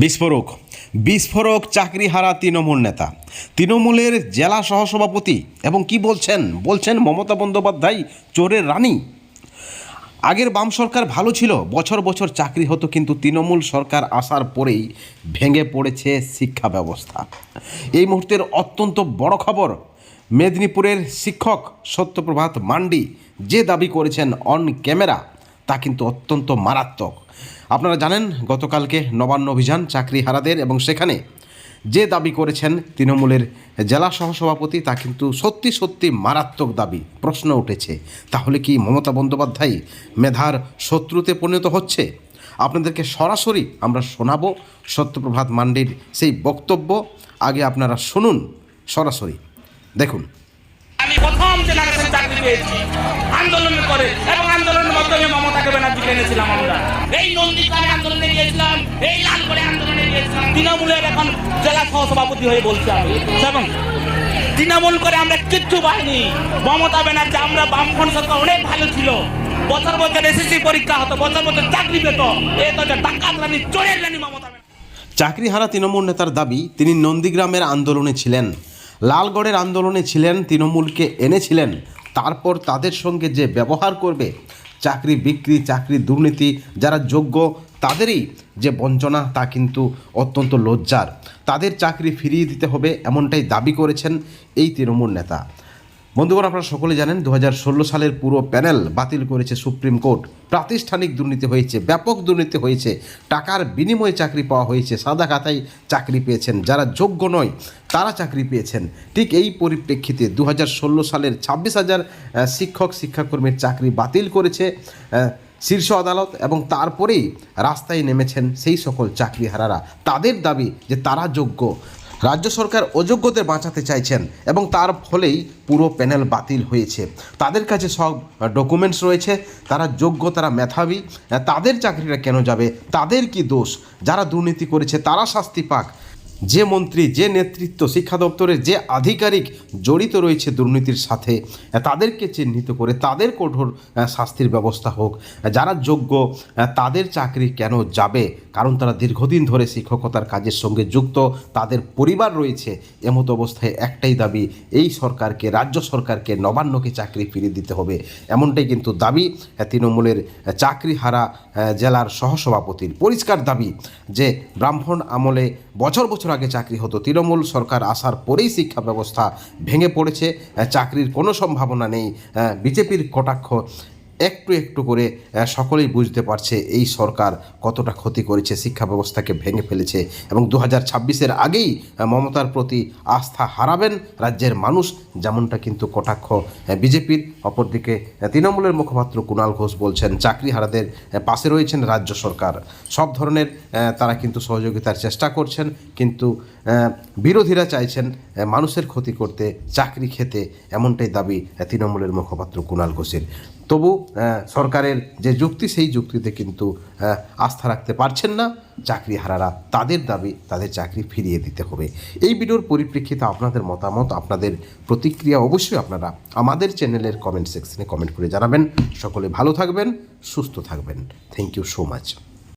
বিস্ফোরক। বিস্ফোরক চাকরি হারা তৃণমূল নেতা। তৃণমূলের জেলা সহসভাপতি এবং কি বলছেন? বলছেন মমতা বন্দ্যোপাধ্যায় চোরের রানী। আগের বাম সরকার ভালো ছিল, বছর বছর চাকরি হতো, কিন্তু তৃণমূল সরকার আসার পরেই ভেঙে পড়েছে শিক্ষা ব্যবস্থা। এই মুহূর্তের অত্যন্ত বড় খবর, মেদিনীপুরের শিক্ষক সত্যপ্রভাত মান্ডি যে দাবি করেছেন অন ক্যামেরা তা কিন্তু অত্যন্ত মারাত্মক। আপনারা জানেন, গতকালকে নবান্ন অভিযান চাকরি হারাদের এবং সেখানে যে দাবি করেছেন তৃণমূলের জেলা সহসভাপতি, তা কিন্তু সত্যি সত্যি মারাত্মক দাবি। প্রশ্ন উঠেছে, তাহলে কি মমতা বন্দ্যোপাধ্যায় মেধার শত্রুতে পরিণত হচ্ছে? আপনাদেরকে সরাসরি আমরা শোনাব সত্যপ্রভাত মান্ডির সেই বক্তব্য। আগে আপনারা শুনুন সরাসরি। দেখুন। আন্দোলন করে আন্দোলনের মাধ্যমে মমতাকে ব্যানার্জিকে এনেছিলাম আমরা। এই নন্দীগ্রামে আন্দোলনে গিয়েছিলাম এই লালগড়ে আন্দোলনে গিয়েছিলাম। তৃণমূলের এখন জেলা সহসভাপতি হয়ে বলছি আমি। এবং তৃণমূল করে আমরা কিচ্ছু পাইনি। মমতা ব্যানার্জি আমরা বামফ্রন্ট সরকার অনেক ভালো ছিল। বছর বছর এসএসসি পরীক্ষা হতো বছর বছর চাকরি পেত। এ তো যে ডাকাত রানী চোরের রানী মমতা ব্যানার্জি। চাকরিহারা তৃণমূল নেতার দাবি তিনি নন্দীগ্রামের আন্দোলনে ছিলেন। লালগড়ের আন্দোলনে ছিলেন তৃণমূলকে এনেছিলেন। তারপর তাদের সঙ্গে যে ব্যবহার করবে চাকরি বিক্রি, চাকরি দুর্নীতি, যারা যোগ্য, তাদেরই যে বঞ্চনা তা কিন্তু অত্যন্ত লজ্জার। তাদের চাকরি ফিরিয়ে দিতে হবে এমনটাই দাবি করেছেন এই তৃণমূল নেতা। বন্ধুগণ, আপনারা সকলে জানেন দু হাজার ষোলো সালের পুরো প্যানেল বাতিল করেছে সুপ্রিম কোর্ট। প্রাতিষ্ঠানিক দুর্নীতি হয়েছে, ব্যাপক দুর্নীতি হয়েছে, টাকার বিনিময়ে চাকরি পাওয়া হয়েছে, সাদা খাতায় চাকরি পেয়েছেন, যারা যোগ্য নয়, তারা চাকরি পেয়েছেন। ঠিক এই পরিপ্রেক্ষিতে দু হাজার ষোলো সালের ছাব্বিশ হাজার শিক্ষক, শিক্ষাকর্মীর চাকরি বাতিল করেছে শীর্ষ আদালত এবং তারপরেই রাস্তায় নেমেছেন সেই সকল চাকরিহারারা। তাদের দাবি যে তারা যোগ্য রাজ্য সরকার অযোগ্যদের বাঁচাতে চাইছেন এবং তার ফলেই পুরো প্যানেল বাতিল হয়েছে। তাদের কাছে সব ডকুমেন্টস রয়েছে, তারা যোগ্য, তারা মেধাবী, তাদের চাকরিটা কেন যাবে, তাদের কি দোষ? যারা দুর্নীতি করেছে, তারা শাস্তি পাক। যে মন্ত্রী, যে নেতৃত্ব, শিক্ষা দপ্তরের যে আধিকারিক জড়িত রয়েছে দুর্নীতির সাথে তাদেরকে চিহ্নিত করে তাদের কঠোর শাস্তির ব্যবস্থা হোক। যারা যোগ্য তাদের চাকরি কেন যাবে? কারণ তারা দীর্ঘদিন ধরে শিক্ষকতার কাজের সঙ্গে যুক্ত, তাদের পরিবার রয়েছে। এমতো অবস্থায় একটাই দাবি, এই সরকারকে, রাজ্য সরকারকে নবান্নকে চাকরি ফিরিয়ে দিতে হবে। এমনটাই কিন্তু দাবি তৃণমূলের চাকরিহারা জেলার সহসভাপতির। পরিষ্কার দাবি যে, ব্রাহ্মণ আমলে বছর বছর আগে চাকরি হতো। তৃণমূল সরকার আসার পরেই শিক্ষা ব্যবস্থা ভেঙে পড়েছে। চাকরির কোনো সম্ভাবনা নেই। বিজেপির কটাক্ষ একটু একটু করে সকলেই বুঝতে পারছে এই সরকার কতটা ক্ষতি করেছে শিক্ষা ব্যবস্থাকে ভেঙে ফেলেছে এবং দু হাজার ছাব্বিশের আগেই মমতার প্রতি আস্থা হারাবেন রাজ্যের মানুষ যেমনটা কিন্তু কটাক্ষ বিজেপির। অপরদিকে তৃণমূলের মুখপাত্র কুণাল ঘোষ বলছেন চাকরিহারাদের আহ, পাশে রয়েছেন রাজ্য সরকার। সব ধরনের তারা কিন্তু সহযোগিতার চেষ্টা করছেন কিন্তু বিরোধীরা চাইছেন মানুষের ক্ষতি করতে, চাকরি খেতে, এমনটাই দাবি তৃণমূলের মুখপাত্র কুণাল ঘোষের। তবু সরকারের যে যুক্তি, সেই যুক্তিতে কিন্তু আস্থা রাখতে পারছেন না। চাকরিহারারা তাদের দাবি, তাদের চাকরি ফিরিয়ে দিতে হবে। এই ভিডিওর পরিপ্রেক্ষিতে আপনাদের মতামত, আপনাদের প্রতিক্রিয়া অবশ্যই আপনারা আমাদের চ্যানেলের কমেন্ট সেকশনে কমেন্ট করে জানাবেন। সকলে ভালো থাকবেন, সুস্থ থাকবেন। Thank you so much.